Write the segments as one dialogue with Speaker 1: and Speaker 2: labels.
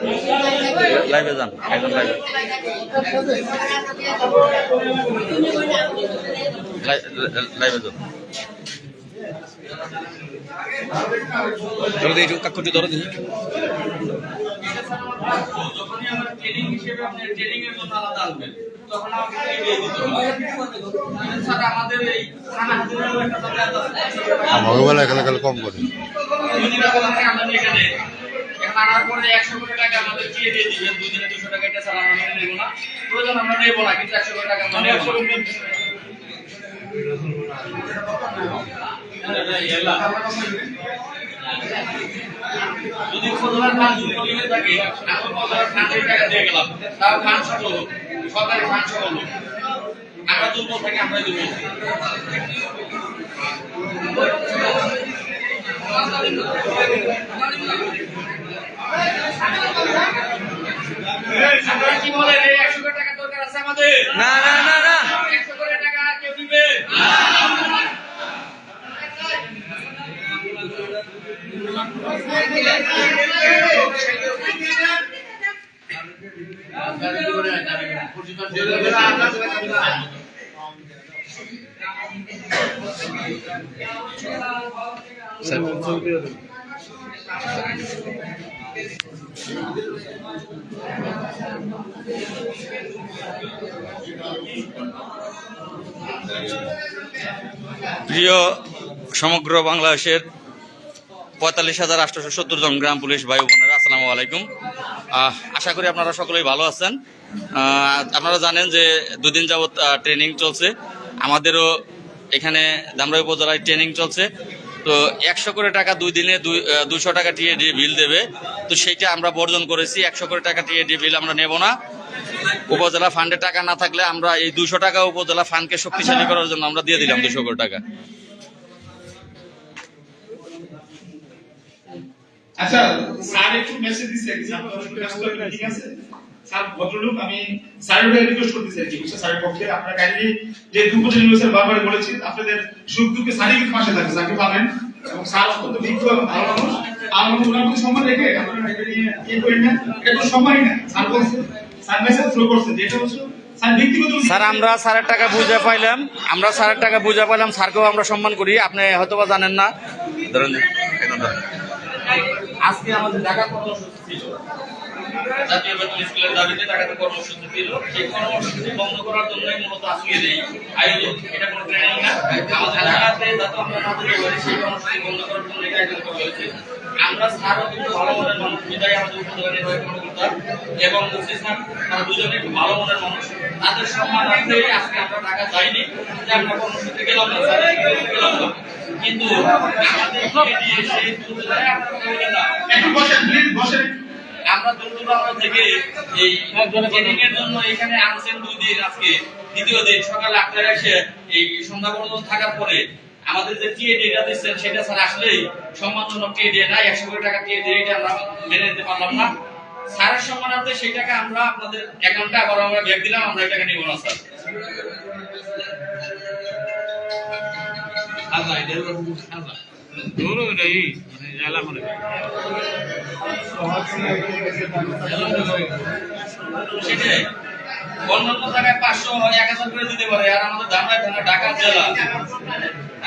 Speaker 1: লাইভে যান একদম লাইভে লাইভে যান
Speaker 2: চলো এই কাকুটি ধরো দেখি
Speaker 3: যখনই আমরা ট্রেনিং হিসেবে আপনি ট্রেনিং এর জন্য আলাদা আসবেন তখন আমাকে দিয়ে দিতে হবে স্যার আমাদের এই থানা হাজিরার একটা জায়গা আছে
Speaker 4: ভগবান এখানে। কম করে
Speaker 3: আনার পরে একশো কোটি টাকা আমাদের দিয়ে দিয়ে দিবেন দুই দিনে দুশো টাকা এটা স্যার আমরা নেব না। প্রয়োজন আমরা নেব না কিন্তু একশো কোটি টাকা আমরা নেব যদি খোঁজলার ফান্ড যদি লিখে থাকে এখন খোঁজলার ফান্ডের টাকা দিয়ে গেলাম। তাও ফান্ড সহ হলো সরকারি সহ হলো। আমরা দুর্বল থেকে আমরা
Speaker 1: না না না না।
Speaker 3: একশো
Speaker 1: প্রিয় সমগ্র বাংলাদেশের পঁয়তাল্লিশ হাজার আটশোশো সত্তর জন গ্রাম পুলিশ ভাই বোনেরা, আসসালামু আলাইকুম। আশা করি আপনারা সকলেই ভালো আছেন। আপনারা জানেন যে দুদিন যাবৎ ট্রেনিং চলছে। আমাদেরও এখানে দামরাই উপজেলায় ট্রেনিং চলছে। তো একশো করে টাকা দুই দিনে দুশো টাকা টিএ ডি বিল দেবে। তো সেইটা আমরা বর্জন করেছি, একশো করে টাকা টিএ ডি বিল আমরা নেব না। উপজেলা ফান্ডে টাকা না থাকলে আমরা এই দুশো টাকা উপজেলা ফান্ডকে শক্তিশালী করার জন্য আমরা দিয়ে দিলাম দুশো করে টাকা।
Speaker 5: আচ্ছা স্যার একটু মেসেজ দিছে, কি আপনার আছে? স্যার, ভদ্রলোক, আমি স্যারের রিকোয়েস্ট করতেছি আর কি বুঝছেন, স্যারের পক্ষে আপনারা কাইন্ডলি যে দুপুর ইউনিভার্সিটি বারবার বলেছি, আপনাদের সুখ দুঃখে স্যারই পাশে থাকে স্যারকে পাবেন। এবং স্যার অত্যন্ত বিজ্ঞ এবং ভালো মানুষ। আর আমি ওনার প্রতি সম্মান রেখে আপনারা এটা নিয়ে ইয়ে করেন না, এটা কোনো সম্মানই না। স্যার বলছে, স্যার মেসেজ থ্রো করছে যেটা হচ্ছে, স্যার
Speaker 1: আমরা স্যারের টাকা বুঝে পাইলাম, আমরা স্যারের টাকা বুঝে পাইলাম, স্যারকেও আমরা সম্মান করি, আপনি হয়তো বা জানেন না। ধরেন।
Speaker 3: আজকে আমাদের ঢাকা কর্মসূচি ছিল। জাতীয় বেতন স্কুলের দাবিতে ঢাকাতে কর্মসূচি ছিল। সেই কর্মসূচি বন্ধ করার জন্যই মূলত আজকে এই আয়োজন। এটা কোনো ট্রেনিং না। আমাদের যাতে আমরা না সেই কর্মসূচি বন্ধ করার জন্য এটা আয়োজন করা হয়েছে। আমরা স্যারও কিন্তু ভালো মনের মানুষ। বিদায় আমাদের উপজেলা নির্বাহী কর্মকর্তা এবং মুফতি স্যার তারা দুজনে একটু ভালো মনের মানুষ। তাদের সম্মানার্থে আজকে আমরা ঢাকা যাইনি। যে আমরা কর্মসূচিতে গেলাম না গেলাম না। কিন্তু আমাদের দিয়ে সেই উপজেলায় আমরা কথা বলে না।
Speaker 5: একটু বসেন প্লিজ বসেন।
Speaker 3: আমরা দূরদূরান্ত থেকে এই ট্রেনিং এর জন্য এখানে আনছেন দুই দিন আজকে। দ্বিতীয় দিন সকালে আটটায় এসে এই সন্ধ্যা পর্যন্ত থাকার পরে আমাদের যে টিএ ডেটা দিচ্ছেন সেটা স্যার আসলেই সম্মানজনক টিএ ডে না একশো কোটি টাকা টিএ এটা আমরা মেনে নিতে পারলাম না। স্যারের সম্মানার্থে সেই টাকা আমরা আপনাদের অ্যাকাউন্টে আবার আমরা ব্যাগ দিলাম আমরা এই টাকা নিব না স্যার। আল্লাহ সেটাই। অন্যান্য জায়গায় পাঁচশো এক হাজার করে দিতে পারে আর আমাদের ধামরাই থানা ঢাকা জেলা।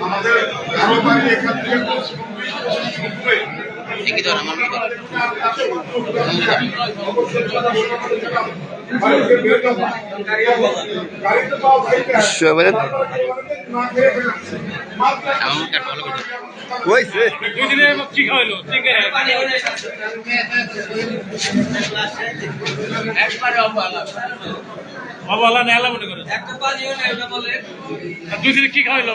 Speaker 4: আমাদের আরও বাইরে এখান থেকে
Speaker 3: একবারে অবহেলা।
Speaker 6: অবহেলা নেলা মনে করে
Speaker 3: একটা পানিও নেই, মনে বলে।
Speaker 6: দুই দিনে কি খাওয়াইলো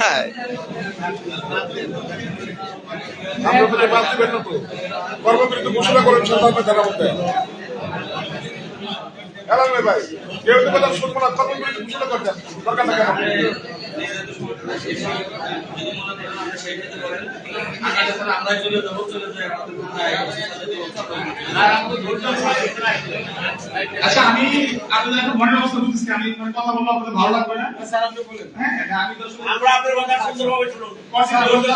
Speaker 1: হ্যাঁ।
Speaker 4: আমরা তো বাদ দিবেন না তো। তো ঘোষণা করেন সরকার মধ্যে ভাই। কেউ তো বললাম শুনব না কর্মকর্তা ঘোষণা করছেন দরকার না কেন
Speaker 3: আমরা চলে যাব চলে যাই আমাদের থানায়।
Speaker 5: আর আমাদের ধৈর্য আছে। আচ্ছা আমি আপনাদের একটা মনের অবস্থা বুঝতেছি। আমি মানে কথা বলব আপনাদের ভালো লাগবে না? স্যার আপনি বলেন। হ্যাঁ হ্যাঁ, আমি তো
Speaker 6: আমরা আপনার কথা সুন্দরভাবে শুনুন।
Speaker 5: কথা বলতে